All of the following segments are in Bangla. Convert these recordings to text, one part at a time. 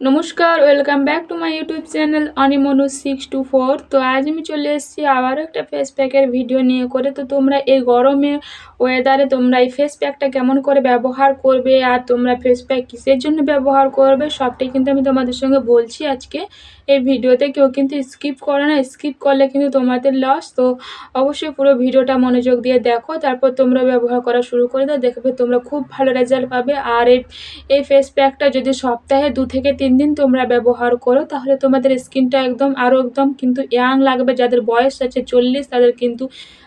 নমস্কার welcome back to my YouTube channel অনিমনু six two four তো আজ আমি চলে এসেছি আবারও একটা ফেস প্যাকের ভিডিও নিয়ে করে। তো তোমরা এই গরমে ওয়েদারে তোমরা এই ফেস প্যাকটা কেমন করে ব্যবহার করবে আর তোমরা ফেস প্যাক কিসের জন্য ব্যবহার করবে, সবটাই কিন্তু আমি তোমাদের সঙ্গে বলছি আজকে। এই ভিডিওতে কেউ কিন্তু স্কিপ করে না স্কিপ করলে কিন্তু তোমাদের লস তো অবশ্যই পুরো ভিডিওটা মনোযোগ দিয়ে দেখো, তারপর তোমরা ব্যবহার করা শুরু করে দাও, দেখবে তোমরা খুব ভালো রেজাল্ট পাবে। আর এই ফেস প্যাকটা যদি সপ্তাহে দু থেকে তিন দিন তোমরা ব্যবহার করো, তাহলে তোমাদের স্কিনটা একদম আরও একদম কিন্তু ইয়াং লাগবে। যাদের বয়স আছে চল্লিশ, তাদের কিন্তু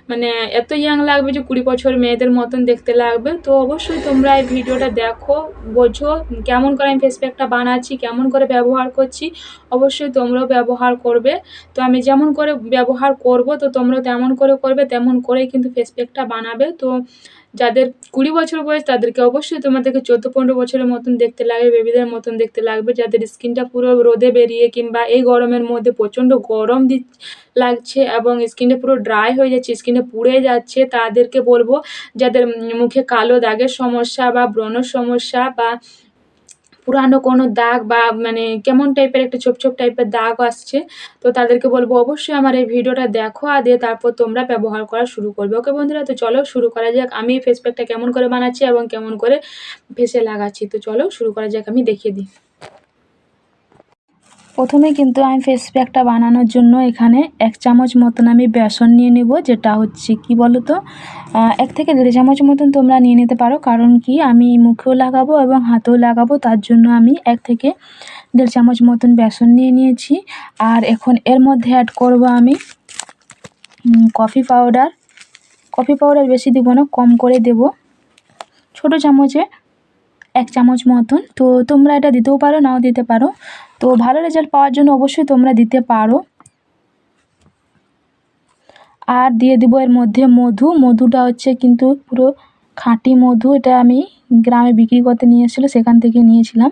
মানে এত ইয়াং লাগবে যে কুড়ি বছর মেয়েদের মতন দেখতে লাগবে। তো অবশ্যই তোমরা এই ভিডিওটা দেখো, বোঝো কেমন করে আমি ফেস প্যাকটা বানাচ্ছি, কেমন করে ব্যবহার করছি, অবশ্যই তোমরাও ব্যবহার করবে। তো আমি যেমন করে ব্যবহার করব, তো তোমরাও তেমন করে করবে, তেমন করেই কিন্তু ফেস প্যাকটা বানাবে। তো যাদের কুড়ি বছর বয়স, তাদেরকে অবশ্যই তোমাদেরকে চোদ্দ, পনেরো বছরের মতন দেখতে লাগবে, বেবিদের মতন দেখতে লাগবে, যাদের স্কিনটা পুরো রোদে বেরিয়ে কিংবা এই গরমের মধ্যে প্রচণ্ড গরম দি লাগছে এবং স্কিনটা পুরো ড্রাই হয়ে যাচ্ছে, স্কিনটা পুড়ে যাচ্ছে, তাদেরকে বলব যাদের মুখে কালো দাগের সমস্যা বা ব্রণর সমস্যা বা পুরানো কোনো দাগ বা মানে কেমন টাইপের একটা ছোপ ছোপ টাইপের দাগ আসছে, তো তাদেরকে বলব অবশ্যই আমার এই ভিডিওটা দেখো আর দিয়ে তারপর তোমরা ব্যবহার করা শুরু করবে। ওকে বন্ধুরা, তো চলো শুরু করা যাক। আমি ফেস প্যাকটা কেমন করে বানাচ্ছি এবং কেমন করে ফেসে লাগাচ্ছি, তো চলো শুরু করা যাক, আমি দেখিয়ে দিই। প্রথমে কিন্তু আমি ফেস প্যাকটা বানানোর জন্য এখানে এক চামচ মতন আমি বেসন নিয়ে নেব, যেটা হচ্ছে কি বলো তো এক থেকে দেড় চামচ মতন তোমরা নিয়ে নিতে পারো, কারণ কি আমি মুখেও লাগাবো এবং হাতেও লাগাবো, তার জন্য আমি এক থেকে দেড় চামচ মতন বেসন নিয়ে নিয়েছি। আর এখন এর মধ্যে অ্যাড করব আমি কফি পাউডার কফি পাউডার বেশি দেবো না, কম করে দেব। ছোটো চামচে এক চামচ মতন। তো তোমরা এটা দিতেও পারো, নাও দিতে পারো। তো ভালো রেজাল্ট পাওয়ার জন্য অবশ্যই তোমরা দিতে পারো। আর দিয়ে দিব এর মধ্যে মধু। মধুটা হচ্ছে কিন্তু পুরো খাঁটি মধু। এটা আমি গ্রামে বিক্রি করতে নিয়ে এসেছিল, সেখান থেকে নিয়েছিলাম।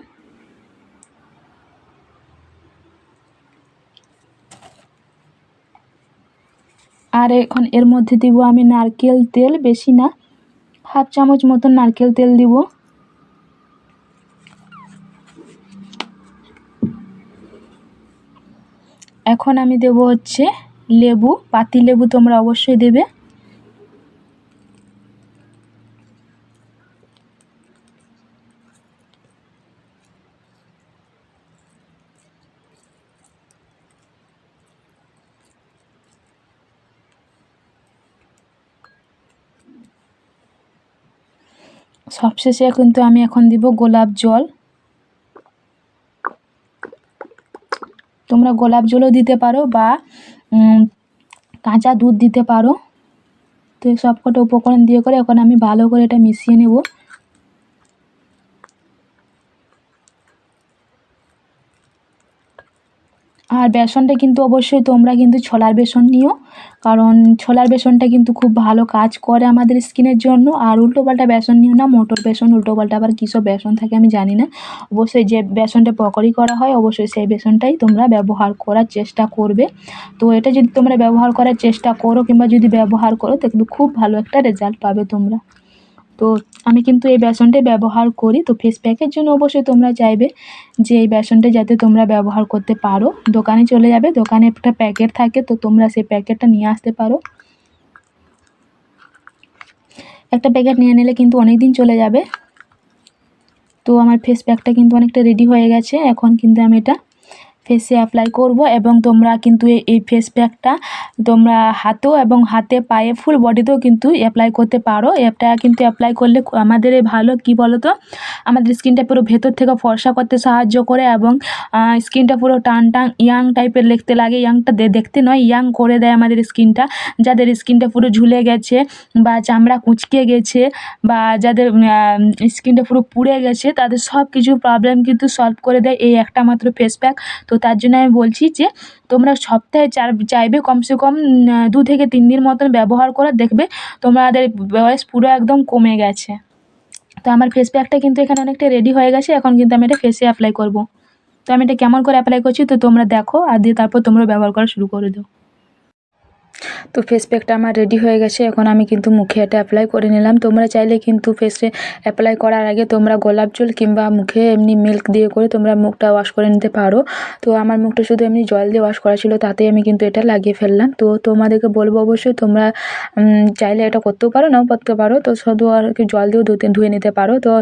আর এখন এর মধ্যে দিব আমি নারকেল তেল, বেশি না। হাফ চামচ মতন নারকেল তেল দিব। এখন আমি দেব হচ্ছে লেবু, পাতি লেবু তোমরা অবশ্যই দেবে। সবশেষে কিন্তু আমি এখন দিব গোলাপ জল। তোমরা গোলাপ জলও দিতে পারো বা কাঁচা দুধ দিতে পারো। তো সবকটা উপকরণ দিয়ে করে এখন আমি ভালো করে এটা মিশিয়ে নেব। আর বেসনটা কিন্তু অবশ্যই তোমরা কিন্তু ছোলার বেসন নিও। কারণ ছোলার বেসনটা কিন্তু খুব ভালো কাজ করে আমাদের স্কিনের জন্য। আর উল্টোপাল্টা বেসন নিও না, মোটর বেসন, উল্টোপাল্টা আবার কী সব বেসন থাকে আমি জানি না। অবশ্যই যে বেসনটা পকোড়ি করা হয়, অবশ্যই সেই বেসনটাই তোমরা ব্যবহার করার চেষ্টা করবে। তো এটা যদি তোমরা ব্যবহার করার চেষ্টা করো কিংবা যদি ব্যবহার করো দেখবে খুব ভালো একটা রেজাল্ট পাবে তোমরা। তো আমি কিন্তু এই বেসনটাই ব্যবহার করি। তো ফেস প্যাকের জন্য অবশ্যই তোমরা চাইবে যে এই বেসনটা যাতে তোমরা ব্যবহার করতে পারো। দোকানে চলে যাবে, দোকানে একটা প্যাকেট থাকে, তো তোমরা সেই প্যাকেটটা নিয়ে আসতে পারো। একটা প্যাকেট নিয়ে নিলে কিন্তু অনেক দিন চলে যাবে। তো আমার ফেস প্যাকটা কিন্তু অনেকটা রেডি হয়ে গেছে। এখন কিন্তু আমি এটা ফেসে অ্যাপ্লাই করব এবং তোমরা কিন্তু এই ফেস প্যাকটা তোমরা হাতেও এবং হাতে পায়ে ফুল বডিতেও কিন্তু অ্যাপ্লাই করতে পারো। অ্যাপটা কিন্তু অ্যাপ্লাই করলে আমাদের ভালো, কি বলো তো আমাদের স্কিনটা পুরো ভেতর থেকে ফর্সা করতে সাহায্য করে এবং স্কিনটা পুরো টান টান ইয়াং টাইপের দেখতে লাগে। ইয়াংটা দেখতে নয় ইয়াং করে দেয় আমাদের স্কিনটা যাদের স্কিনটা পুরো ঝুলে গেছে বা চামড়া কুচকে গেছে বা যাদের স্কিনটা পুরো পুড়ে গেছে, তাদের সব কিছু প্রবলেম কিন্তু সলভ করে দেয়। এই একটা মাত্র ফেস প্যাক তো তার জন্য আমি বলছি যে তোমরা সপ্তাহে চার, চাইবে কমসে কম দু থেকে তিন দিন মতন ব্যবহার করে দেখবে তোমাদের বয়স পুরো একদম কমে গেছে। তো আমার ফেস প্যাকটা কিন্তু এখানে অনেকটা রেডি হয়ে গেছে, এখন কিন্তু আমি এটা ফেসে অ্যাপ্লাই করব। তো আমি এটা কেমন করে অ্যাপ্লাই করছি তো তোমরা দেখো আর দিয়ে তারপর তোমরা ব্যবহার করা শুরু করে দাও। তো ফেস প্যাকটা আমার রেডি হয়ে গেছে। এখন আমি কিন্তু মুখে এটা অ্যাপ্লাই করে নিলাম। তোমরা চাইলে কিন্তু ফেসে অ্যাপ্লাই করার আগে তোমরা গোলাপ জল কিংবা মুখে এমনি মিল্ক দিয়ে করে তোমরা মুখটা ওয়াশ করে নিতে পারো। তো আমার মুখটা শুধু এমনি জল দিয়ে ওয়াশ করা ছিল, তাতেই আমি কিন্তু এটা লাগিয়ে ফেললাম। তো তোমাদেরকে বলব অবশ্যই তোমরা চাইলে এটা করতেও পারো, নাও করতে পারো। তো শুধু আর কি জল দিয়েও ধুতে ধুয়ে নিতে পারো। তো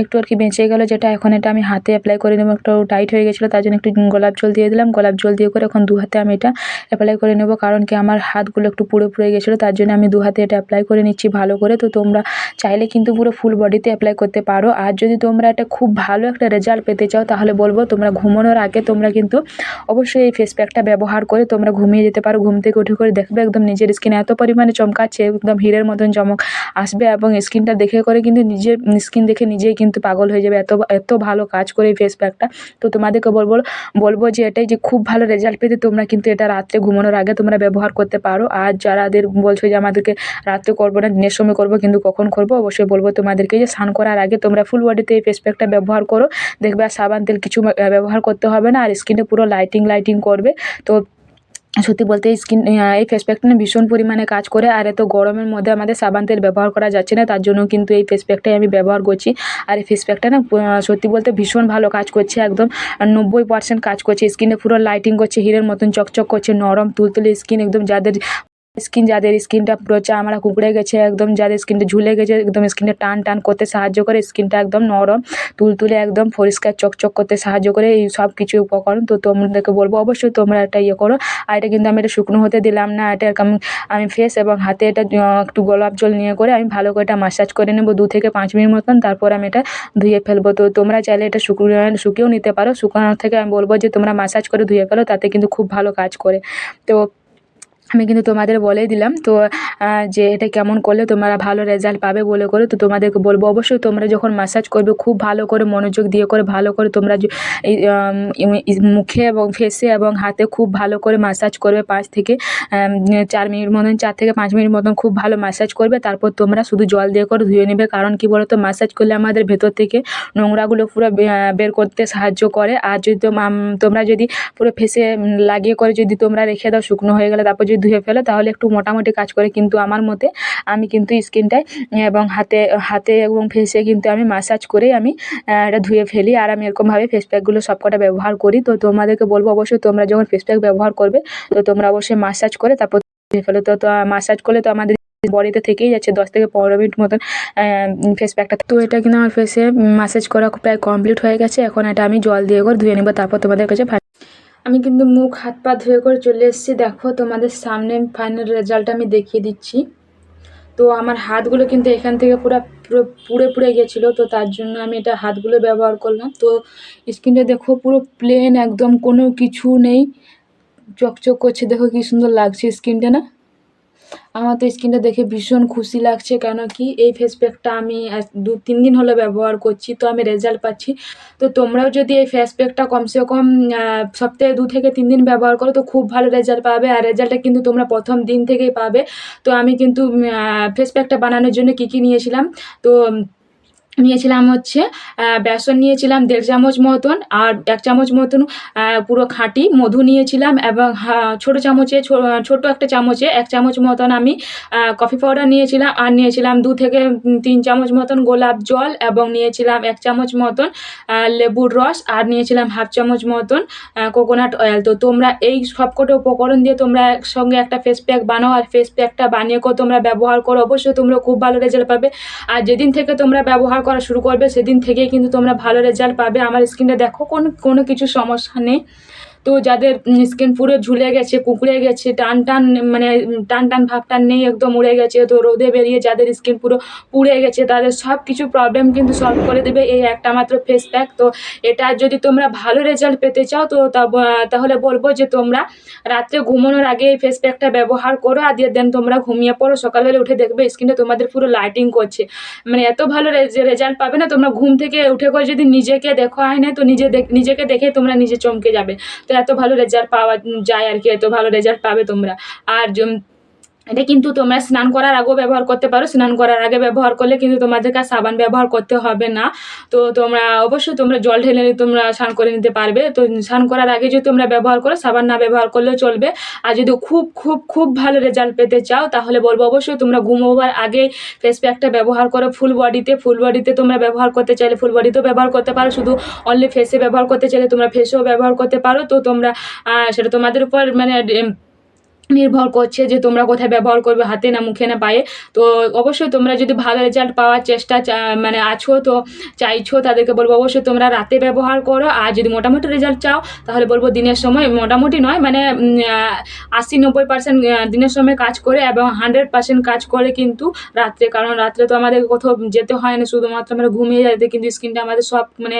একটু আর কি বেঁচে গেলো যেটা, এখন এটা আমি হাতে অ্যাপ্লাই করে নেব। একটু টাইট হয়ে গেছিল, তার জন্য একটু গোলাপ জল দিয়ে দিলাম। গোলাপ জল দিয়ে করে এখন দু হাতে আমি এটা অ্যাপ্লাই করে নেব। কারণ কি আমার হাতগুলো একটু পুড়ে পুড়ে গেছিল, তার জন্য আমি দু হাতে এটা অ্যাপ্লাই করে নিচ্ছি ভালো করে। তো তোমরা চাইলে কিন্তু পুরো ফুল বডিতে অ্যাপ্লাই করতে পারো। আর যদি তোমরা এটা খুব ভালো একটা রেজাল্ট পেতে চাও, তাহলে বলব তোমরা ঘুমানোর আগে তোমরা কিন্তু অবশ্যই এই ফেস প্যাকটা ব্যবহার করে তোমরা ঘুমিয়ে যেতে পারো। ঘুম থেকে উঠে করে দেখবে একদম নিজের স্কিন এত পরিমাণে চমকাচ্ছে, একদম হিরের মতন চমক আসবে এবং স্কিনটা দেখে করে কিন্তু নিজের স্কিন দেখে নিজেই কিন্তু পাগল হয়ে যাবে। এত এত ভালো কাজ করে এই ফেস প্যাকটা তো তোমাদেরকে বলব বলব যে এটাই যে খুব ভালো রেজাল্ট পেতে তোমরা কিন্তু এটা রাত্রে ঘুমানোর আগে তোমরা ব্যবহার করতে পারো। আর যারাদের বলছো যে আমাদেরকে রাত্রে করব না, দিনের সময় করব, কিন্তু কখন করব? অবশ্যই বলব তোমাদেরকে যে স্নান করার আগে তোমরা ফুল বডিতে এই ফেস প্যাকটা ব্যবহার করো। দেখবে আর সাবান তেল কিছু ব্যবহার করতে হবে না, আর স্কিনে পুরো লাইটিং লাইটিং করবে। তো সত্যি বলতে স্কিন এই ফেস প্যাকটা না ভীষণ পরিমাণে কাজ করে, আর এত গরমের মধ্যে আমাদের সাবান তেল ব্যবহার করা যাচ্ছে না, তার জন্য কিন্তু এই ফেস প্যাকটাই আমি ব্যবহার করছি। আর এই ফেস প্যাকটা না সত্যি বলতে ভীষণ ভালো কাজ করছে, একদম নব্বই পার্সেন্ট কাজ করছে। স্কিনে পুরো লাইটিং করছে, হিরের মতন চকচক করছে, নরম তুলতুলে স্কিন একদম যাদের স্কিন, যাদের স্কিনটা পুরো চামড়া কুকড়ে গেছে, একদম যাদের স্কিনটা ঝুলে গেছে, একদম স্কিনটা টান টান করতে সাহায্য করে, স্কিনটা একদম নরম, তুলতুলে একদম পরিষ্কার, চকচক করতে সাহায্য করে, এই সব কিছু উপকরণ। তো তোমাদেরকে বলব, অবশ্যই তোমরা এটা ইয়ে করো। আর এটা কিন্তু আমি এটা শুকনো হতে দিলাম না, এটা আমি আমি ফেস এবং হাতে এটা একটু গোলাপ জল নিয়ে করে আমি ভালো করে এটা মাসাজ করে নেব দু থেকে পাঁচ মিনিট মতন, তারপর আমি এটা ধুয়ে ফেলব। তো তোমরা চাইলে এটা শুকনো, শুকিয়েও নিতে পারো। শুকানোর থেকে আমি বলব যে তোমরা মাসাজ করে ধুয়ে ফেলো, তাতে কিন্তু খুব ভালো কাজ করে। তো আমি কিন্তু তোমাদের বলে দিলাম। তো যে এটা কেমন করলে তোমরা ভালো রেজাল্ট পাবে বলে করে তো তোমাদেরকে বলব। অবশ্যই তোমরা যখন ম্যাসাজ করবে, খুব ভালো করে মনোযোগ দিয়ে করে, ভালো করে তোমরা মুখে এবং ফেসে এবং হাতে খুব ভালো করে ম্যাসাজ করবে। পাঁচ থেকে চার মিনিট মতন, চার থেকে পাঁচ মিনিট মতন খুব ভালো ম্যাসাজ করবে। তারপর তোমরা শুধু জল দিয়ে করে ধুয়ে নেবে। কারণ কি বলো তো ম্যাসাজ করলে আমাদের ভেতর থেকে নোংরাগুলো পুরো বের করতে সাহায্য করে। আর যদি তোমরা যদি পুরো ফেসে লাগিয়ে করে যদি তোমরা রেখে দাও শুকনো হয়ে গেলে, তারপর যদি ধুয়ে ফেলো, তাহলে একটু মোটামুটি কাজ করে কিন্তু আমার মতে আমি কিন্তু স্কিনটায়, এবং হাতে হাতে এবং ফেসে কিন্তু আমি মাসাজ করেই আমি এটা ধুয়ে ফেলি। আর আমি এরকমভাবে ফেস প্যাকগুলো সবকটা ব্যবহার করি। তো তোমাদেরকে বলব অবশ্যই, তোমরা যখন ফেস প্যাক ব্যবহার করবে, তো তোমরা অবশ্যই মাসাজ করে তারপর ধুয়ে ফেলো। তো মাসাজ করলে তো আমাদের বডিতে থেকেই যাচ্ছে, দশ থেকে পনেরো মিনিট মতন ফেস প্যাকটা তো এটা কিন্তু আমার ফেসে মাসাজ করা প্রায় কমপ্লিট হয়ে গেছে। এখন এটা আমি জল দিয়ে করে ধুয়ে নেব, তারপর তোমাদের কাছে। আমি কিন্তু মুখ, হাত, পা ধুয়ে করে চলে এসেছি। দেখো, তোমাদের সামনে ফাইনাল রেজাল্ট আমি দেখিয়ে দিচ্ছি। তো আমার হাতগুলো কিন্তু এখান থেকে পুরো পুরো পুড়ে পুড়ে গেছিল, তো তার জন্য আমি এটা হাতগুলো ব্যবহার করলাম। তো স্কিনটা দেখো, পুরো প্লেন একদম কোনো কিছু নেই। চকচক করছে, দেখো কি সুন্দর লাগছে স্কিনটা না। আমার তো স্কিনটা দেখে ভীষণ খুশি লাগছে, কেন কি এই ফেস প্যাকটা আমি দু তিন দিন হলো ব্যবহার করছি, তো আমি রেজাল্ট পাচ্ছি। তো তোমরাও যদি এই ফেস প্যাকটা কমসে কম সপ্তাহে দু থেকে তিন দিন ব্যবহার করো, তো খুব ভালো রেজাল্ট পাবে। আর রেজাল্টটা কিন্তু তোমরা প্রথম দিন থেকেই পাবে। তো আমি কিন্তু ফেস প্যাকটা বানানোর জন্য কী কী নিয়েছিলাম? তো নিয়েছিলাম হচ্ছে বেসন নিয়েছিলাম, দেড় চামচ মতন, আর এক চামচ মতন পুরো খাঁটি মধু নিয়েছিলাম এবং ছোটো চামচে ছোটো একটা চামচে, এক চামচ মতন আমি কফি পাউডার নিয়েছিলাম, আর নিয়েছিলাম দু থেকে তিন চামচ মতন গোলাপ জল এবং নিয়েছিলাম এক চামচ মতন লেবুর রস, আর নিয়েছিলাম হাফ চামচ মতন কোকোনাট অয়েল তো তোমরা এই সবকটা উপকরণ দিয়ে তোমরা একসঙ্গে একটা ফেস প্যাক বানাও, আর ফেস প্যাকটা বানিয়ে তোমরা ব্যবহার করো। অবশ্যই তোমরা খুব ভালো রেজাল্ট পাবে। আর যেদিন থেকে তোমরা ব্যবহার করা শুরু করবে, সেদিন থেকেই কিন্তু তোমরা ভালো রেজাল্ট পাবে। আমার স্কিনটা দেখো, কোনো কোনো কিছু সমস্যা নেই। তো যাদের স্কিন পুরো ঝুলে গেছে কুকড়ে গেছে টান টান মানে উম, টান ভাব টান নেই একদম উড়ে গেছে তো রোদে বেরিয়ে যাদের স্কিন পুরো পুড়ে গেছে তাদের সব কিছু প্রবলেম কিন্তু সলভ করে দেবে এই একটা মাত্র ফেস প্যাক তো এটা যদি তোমরা ভালো রেজাল্ট পেতে চাও তো তাহলে বলব যে তোমরা রাত্রে ঘুমানোর আগে এই ফেস প্যাকটা ব্যবহার করো আর দিয়ে দেন তোমরা ঘুমিয়ে পড়ো সকালবেলা উঠে দেখবে স্কিনটা তোমাদের পুরো লাইটিং করছে। মানে এত ভালো রেজাল্ট পাবে না তোমরা ঘুম থেকে উঠে করে যদি নিজেকে দেখো হয় না তো নিজে নিজেকে দেখে তোমরা নিজে চমকে যাবে। তো এত ভালো রেজাল্ট পাওয়া যায় আর কি এত ভালো রেজাল্ট পাবে তোমরা। আর এটা কিন্তু তোমরা স্নান করার আগেও ব্যবহার করতে পারো। স্নান করার আগে ব্যবহার করলে কিন্তু তোমাদেরকে আর সাবান ব্যবহার করতে হবে না। তো তোমরা অবশ্যই তোমরা জল ঢেলে তোমরা স্নান করে নিতে পারবে। তো স্নান করার আগে যদি তোমরা ব্যবহার করো, সাবান না ব্যবহার করলেও চলবে। আর যদি খুব খুব খুব ভালো রেজাল্ট পেতে চাও, তাহলে বলব অবশ্যই তোমরা ঘুমোবার আগে ফেস প্যাকটা ব্যবহার করো ফুল বডিতে। ফুল বডিতে তোমরা ব্যবহার করতে চাইলে ফুল বডিতেও ব্যবহার করতে পারো। শুধু অনলি ফেসে ব্যবহার করতে চাইলে তোমরা ফেসেও ব্যবহার করতে পারো। তো তোমরা সেটা তোমাদের উপর মানে নির্ভর করছে যে তোমরা কোথায় ব্যবহার করবে, হাতে না মুখে না পায়ে। তো অবশ্যই তোমরা যদি ভালো রেজাল্ট পাওয়ার চেষ্টা মানে আছো, তো চাইছো, তাদেরকে বলব অবশ্যই তোমরা রাতে ব্যবহার করো। আর যদি মোটামুটি রেজাল্ট চাও, তাহলে বলব দিনের সময় মোটামুটি নয় মানে আশি নব্বই পার্সেন্ট দিনের সময় কাজ করে এবং হান্ড্রেড পার্সেন্ট কাজ করে কিন্তু রাত্রে। কারণ রাত্রে তো আমাদের কোথাও যেতে হয় না, শুধুমাত্র আমরা ঘুমিয়ে যাইতে কিন্তু স্কিনটা আমাদের সব মানে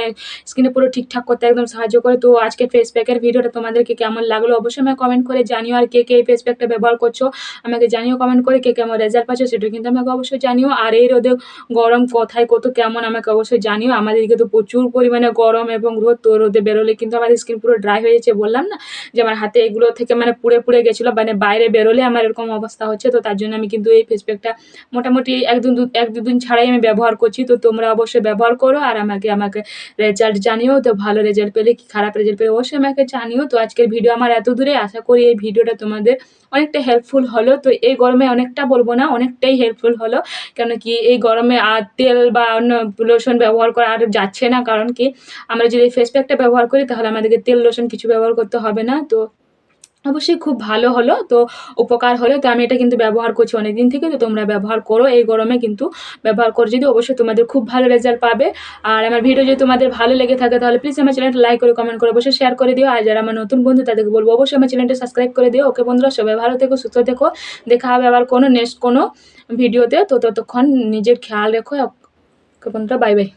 স্কিনে পুরো ঠিকঠাক করতে একদম সাহায্য করে। তো আজকে ফেস প্যাকের ভিডিওটা তোমাদেরকে কেমন লাগল, অবশ্যই আমাকে কমেন্ট করে জানিও, আর কে কে এই ফেস প্যাকটা ব্যবহার করছ, আমাকে জানিও কমেন্ট করে কে কেমন রেজাল্ট পাচ্ছ, সেটা কিন্তু আমাকে অবশ্যই জানিও। আর এই রোদে গরম কোথায়, কত কেমন, আমাকে অবশ্যই জানিও। আমাদের তো প্রচুর পরিমাণে গরম এবং রোদ, তো রোদে বেরোলে কিন্তু আমাদের স্কিন পুরো ড্রাই হয়ে যাচ্ছে, বললাম না যে আমার হাতে এগুলো থেকে মানে পুড়ে পুড়ে গেছিল মানে বাইরে বেরোলে আমার এরকম অবস্থা হচ্ছে, তো তার জন্য আমি কিন্তু এই ফেস প্যাকটা মোটামুটি একদিন দু- এক দুদিন ছাড়াই আমি ব্যবহার করছি, তো তোমরা অবশ্যই ব্যবহার করো আর আমাকে আমাকে রেজাল্ট জানিও, তো ভালো রেজাল্ট পেলে কি খারাপ রেজাল্ট পেলে অবশ্যই আমাকে জানিও। তো আজকের ভিডিও আমার এত দূরে, আশা করি এই ভিডিওটা তোমাদের অনেকটা হেল্পফুল হলো। তো এই গরমে অনেকটা বলব না, অনেকটাই হেল্পফুল হলো। কেন কি এই গরমে আর তেল বা অন্য লোশন ব্যবহার করা আর যাচ্ছে না। কারণ কি আমরা যদি ফেস প্যাকটা ব্যবহার করি, তাহলে আমাদেরকে তেল লোশন কিছু ব্যবহার করতে হবে না। তো অবশ্যই খুব ভালো হলো, তো উপকার হলো। তো আমি এটা কিন্তু ব্যবহার করছি অনেক দিন থেকে, তো তোমরা ব্যবহার করো। এই গরমে কিন্তু ব্যবহার করো। যদি অবশ্যই তোমাদের খুব ভালো রেজাল্ট পাবে, আর আমার ভিডিও যদি তোমাদের ভালো লেগে থাকে, তাহলে প্লিজ আমার চ্যানেলটা লাইক করে কমেন্ট করে অবশ্যই শেয়ার করে দিও। আর যারা আমার নতুন বন্ধু, তাদেরকে বলব অবশ্যই আমার চ্যানেলটা সাবস্ক্রাইব করে দিও। ওকে বন্ধুরা, সবাই ভালো থেকো, সুস্থ থেকো। দেখা হবে আবার কোনো নেক্সট কোনো ভিডিওতে তো। ততক্ষণ নিজের খেয়াল রেখো। ওকে বন্ধুরা বাই বাই